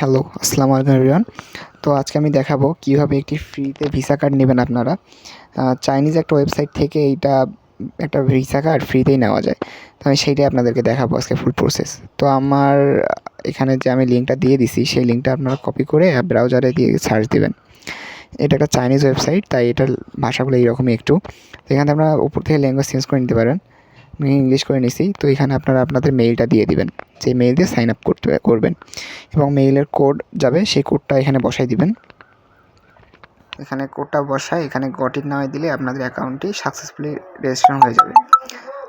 Hello আসসালামু আলাইকুম everyone তো আজকে আমি দেখাবো কীভাবে একটি ফ্রিতে ভিসা কার্ড নেবেন আপনারা। চাইনিজ একটা ওয়েবসাইট থেকে এইটা একটা ভিসা কার্ড ফ্রিতেই নেওয়া যায়। তো আমি সেইটাই আপনাদেরকে দেখাবো আজকে ফুল প্রসেস তো আমার এখানে যে আমি লিঙ্কটা দিয়ে দিছি, সেই লিঙ্কটা আপনারা কপি করে ব্রাউজারে দিয়ে সার্চ দেবেন। এটা একটা চাইনিজ ওয়েবসাইট তাই এটার ভাষাগুলো এইরকমই একটু। এখানে আপনারা উপর থেকে ল্যাঙ্গুয়েজ চেঞ্জ করে নিতে পারেন। আমি ইংলিশ করে নিছি, তো এখানে আপনারা আপনাদের মেইলটা দিয়ে দিবেন। যে মেইল দিয়ে সাইন আপ করতে, করবেন। এবং মেইলের কোড যাবে, সেই কোডটা এখানে বসাই দিবেন। এখানে কোডটা বসায়, এখানে গটিক নামে দিলে আপনাদের অ্যাকাউন্টটি সাকসেসফুলি রেজিস্ট্রেশন হয়ে যাবে।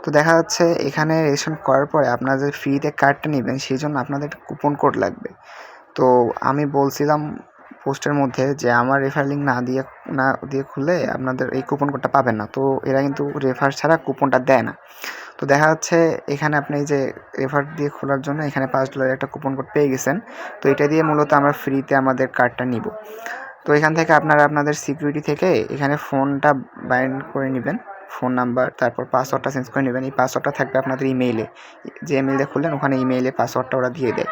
তো দেখা যাচ্ছে, এখানে রেজিস্ট্রেশন করার পরে আপনাদের ফ্রিতে কার্ডটা নেবেন, সেই জন্য আপনাদের কুপন কোড লাগবে। তো আমি বলছিলাম পোস্টের মধ্যে যে আমার রেফার লিঙ্ক না দিয়ে না দিয়ে খুললে আপনাদের এই কুপন কোডটা পাবেন না। তো এরা কিন্তু রেফার ছাড়া কুপনটা দেয় না। তো দেখা যাচ্ছে এখানে আপনি যে রেফার দিয়ে খোলার জন্য এখানে পাঁচ ডলারের একটা কুপন কোড পেয়ে গেছেন। তো এটা দিয়ে মূলত আমরা ফ্রিতে আমাদের কার্ডটা নিব। তো এখান থেকে আপনারা আপনাদের সিকিউরিটি থেকে এখানে ফোনটা বাইন্ড করে নেবেন। ফোন নাম্বার তারপর পাসওয়ার্ডটা চেঞ্জ করে নেবেন। এই পাসওয়ার্ডটা থাকবে আপনাদের ইমেইলে যে ইমেইলে খুললেন, ওখানে ইমেইলে পাসওয়ার্ডটা ওরা দিয়ে দেয়।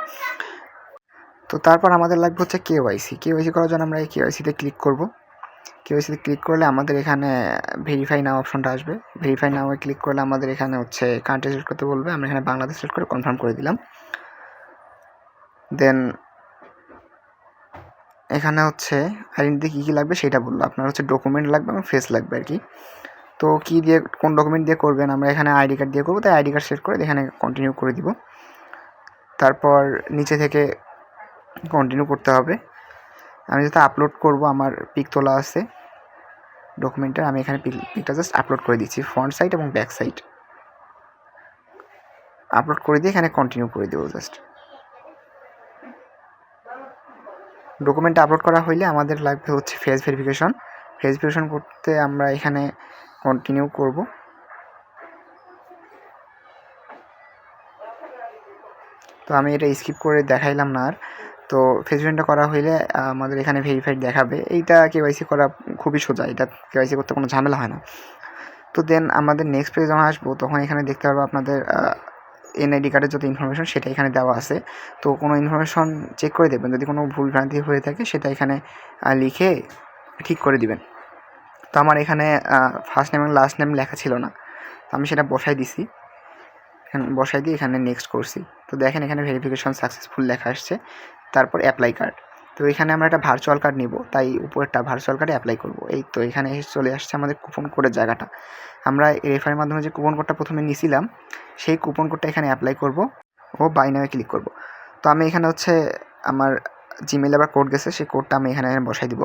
তো তারপর আমাদের লাগবে হচ্ছে কেওয়াইসি কেওয়াইসি করার জন্য আমরা এই কেওয়াইসিতে ক্লিক করব। কেওয়াইসিতে ক্লিক করলে আমাদের এখানে ভেরিফাই নাও অপশনটা আসবে। ভেরিফাই নাও ক্লিক করলে আমাদের এখানে হচ্ছে কান্ট্রি সিলেক্ট করতে বলবে। আমরা এখানে বাংলাদেশ সিলেক্ট করে কনফার্ম করে দিলাম। দেন এখানে হচ্ছে আইডেন্টিটি কী কী লাগবে সেটা বলল। আপনার হচ্ছে ডকুমেন্ট লাগবে এবং ফেস লাগবে আর কি। তো কী দিয়ে, কোন ডকুমেন্ট দিয়ে করবেন? আমরা এখানে আইডি কার্ড দিয়ে করব। তাই আইডি কার্ড সেট করে এখানে কন্টিনিউ করে দিব। তারপর নিচে থেকে কন্টিনিউ করতে হবে। আমি যেটা আপলোড করব, আমার পিক তোলা আছে। ডকুমেন্টের আমি এখানে পিকটা জাস্ট আপলোড করে দিচ্ছি ফ্রন্ট সাইড এবং ব্যাক সাইড আপলোড করে দিয়ে এখানে কন্টিনিউ করে দেবো জাস্ট ডকুমেন্ট আপলোড করা হইলে আমাদের লাগবে হচ্ছে ফেস ভেরিফিকেশন ফেস ভেরিফিকেশন করতে আমরা এখানে কন্টিনিউ করব। তো আমি এটা স্কিপ করে দেখাইলাম না আর। তো ফেসবুকটা করা হইলে আমাদের এখানে ভেরিফাইড দেখাবে। এইটা কেওয়াইসি করা খুবই সোজা, এটা কেওয়াইসি করতে কোনো ঝামেলা হয় না। তো দেন আমাদের নেক্সট পেজে যখন আসব, তখন এখানে দেখতে পারব আপনাদের এনআইডি কার্ডের যত ইনফরমেশন সেটা এখানে দেওয়া আছে। তো কোনো ইনফরমেশন চেক করে দেবেন যদি কোনো ভুল ভ্রান্তি হয়ে থাকে সেটা এখানে লিখে ঠিক করে দিবেন। তো আমার এখানে ফার্স্ট নেম এবং লাস্ট নেম লেখা ছিল না। তো আমি সেটা বসাই দিছি। বসাই দিয়ে এখানে নেক্সট করছি। তো দেখেন এখানে ভেরিফিকেশন সাকসেসফুল লেখা আসছে। তারপর অ্যাপ্লাই কার্ড তো এখানে আমরা একটা ভার্চুয়াল কার্ড নিব, তাই উপরেরটা ভার্চুয়াল কার্ডে অ্যাপ্লাই করব। এই তো এখানে এসে চলে আসছে আমাদের কুপন কোডের জায়গাটা। আমরা রেফারের মাধ্যমে যে কুপন কোডটা প্রথমে নিছিলাম, সেই কুপন কোডটা এখানে অ্যাপ্লাই করব ও বাই নামে ক্লিক করব। তো আমি এখানে হচ্ছে আমার জিমেলে আবার কোড গেছে, সেই কোডটা আমি এখানে বসাই দিব।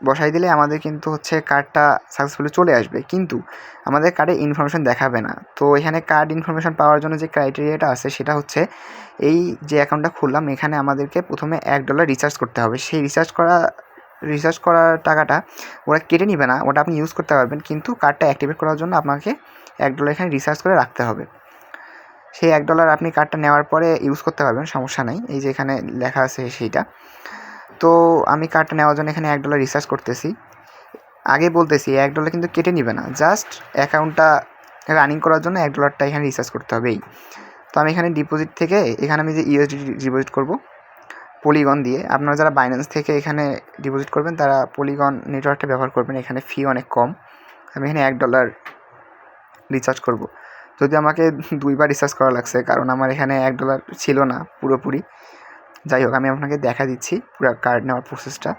বসাই দিলে আমাদের কিন্তু হচ্ছে কার্ডটা সাকসেসফুলি চলে আসবে। কিন্তু আমাদের কার্ডে ইনফরমেশন দেখাবে না। তো এখানে কার্ড ইনফরমেশন পাওয়ার জন্য যে ক্রাইটেরিয়াটা আছে, সেটা হচ্ছে এই যে অ্যাকাউন্টটা খুললাম, এখানে আমাদেরকে প্রথমে এক ডলার রিচার্জ করতে হবে। সেই রিচার্জ করা রিচার্জ করার টাকাটা ওরা কেটে নেবে না, ওটা আপনি ইউজ করতে পারবেন। কিন্তু কার্ডটা অ্যাক্টিভেট করার জন্য আপনাকে এক ডলার এখানে রিচার্জ করে রাখতে হবে। সেই এক ডলার আপনি কার্ডটা নেওয়ার পরে ইউজ করতে পারবেন, সমস্যা নেই। এই যে এখানে লেখা আছে সেইটা। তো আমি কার্ডটা নেওয়ার জন্য এখানে এক ডলার রিচার্জ করতেছি। আগে বলতেছি, এক ডলার কিন্তু কেটে নিবে না। জাস্ট অ্যাকাউন্টটা রানিং করার জন্য এক ডলারটা এখানে রিচার্জ করতে হবেই তো আমি এখানে ডিপোজিট থেকে, এখানে আমি যে ইউএসডি ডিপোজিট করব পলিগন দিয়ে। আপনারা যারা বাইন্যান্স থেকে এখানে ডিপোজিট করবেন, তারা পলিগন নেটওয়ার্কটা ব্যবহার করবেন। এখানে ফি অনেক কম। আমি এখানে এক ডলার রিচার্জ করব। যদি আমাকে দুইবার রিচার্জ করা লাগছে, কারণ আমার এখানে এক ডলার ছিল না পুরোপুরি যাই হোক, আমি আপনাকে দেখা দিচ্ছি পুরো কার্ড নেওয়ার প্রসেসটা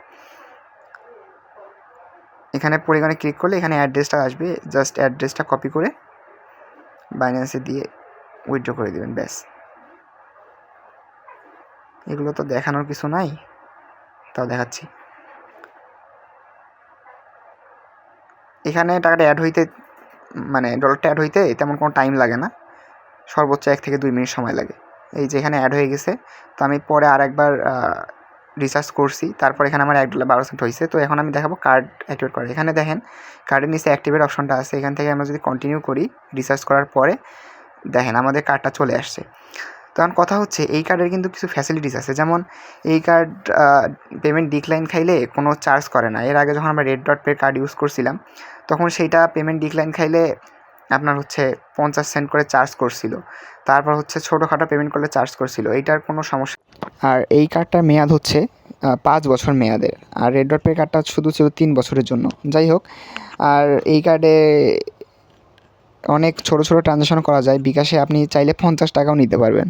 এখানে পরিগণে ক্লিক করলে এখানে অ্যাড্রেসটা আসবে জাস্ট অ্যাড্রেসটা কপি করে বাইন্যান্সে দিয়ে উইথড্র করে দেবেন, ব্যাস। এগুলো তো দেখানোর কিছু নাই, তাও দেখাচ্ছি। এখানে টাকাটা অ্যাড হইতে মানে ডলারটা অ্যাড হইতে তেমন কোনো টাইম লাগে না, সর্বোচ্চ এক থেকে দুই মিনিট সময় লাগে। এই যে এখানে অ্যাড হয়ে গেছে। তো আমি পরে আর একবার রিচার্জ করছি। তারপর এখানে আমার এক ডলার বারো সেন্ট হয়েছে। তো এখন আমি দেখাবো কার্ড অ্যাক্টিভেট করে এখানে দেখেন কার্ডের নিচে অ্যাক্টিভেট অপশনটা আছে। এখান থেকে আমরা যদি কন্টিনিউ করি রিচার্জ করার পরে দেখেন আমাদের কার্ডটা চলে আসছে। তখন কথা হচ্ছে, এই কার্ডের কিন্তু কিছু ফ্যাসিলিটিস আছে। যেমন এই কার্ড পেমেন্ট ডিক্লাইন খাইলে কোনো চার্জ করে না। এর আগে যখন আমরা red dot pay card use করছিলাম, তখন সেইটা পেমেন্ট ডিক্লাইন খাইলে আপনার হচ্ছে পঞ্চাশ সেন্ট করে চার্জ করছিল। তারপর হচ্ছে ছোটোখাটো পেমেন্ট করলে চার্জ করছিল। এইটার কোনো সমস্যা আর এই কার্ডটার মেয়াদ হচ্ছে পাঁচ বছর মেয়াদের। আর রেড ডট পে কার্ডটা শুধু ছিল তিন বছরের জন্য। যাই হোক, আর এই কার্ডে অনেক ছোটো ছোটো ট্রানজ্যাকশন করা যায়। বিকাশে আপনি চাইলে পঞ্চাশ টাকাও নিতে পারবেন।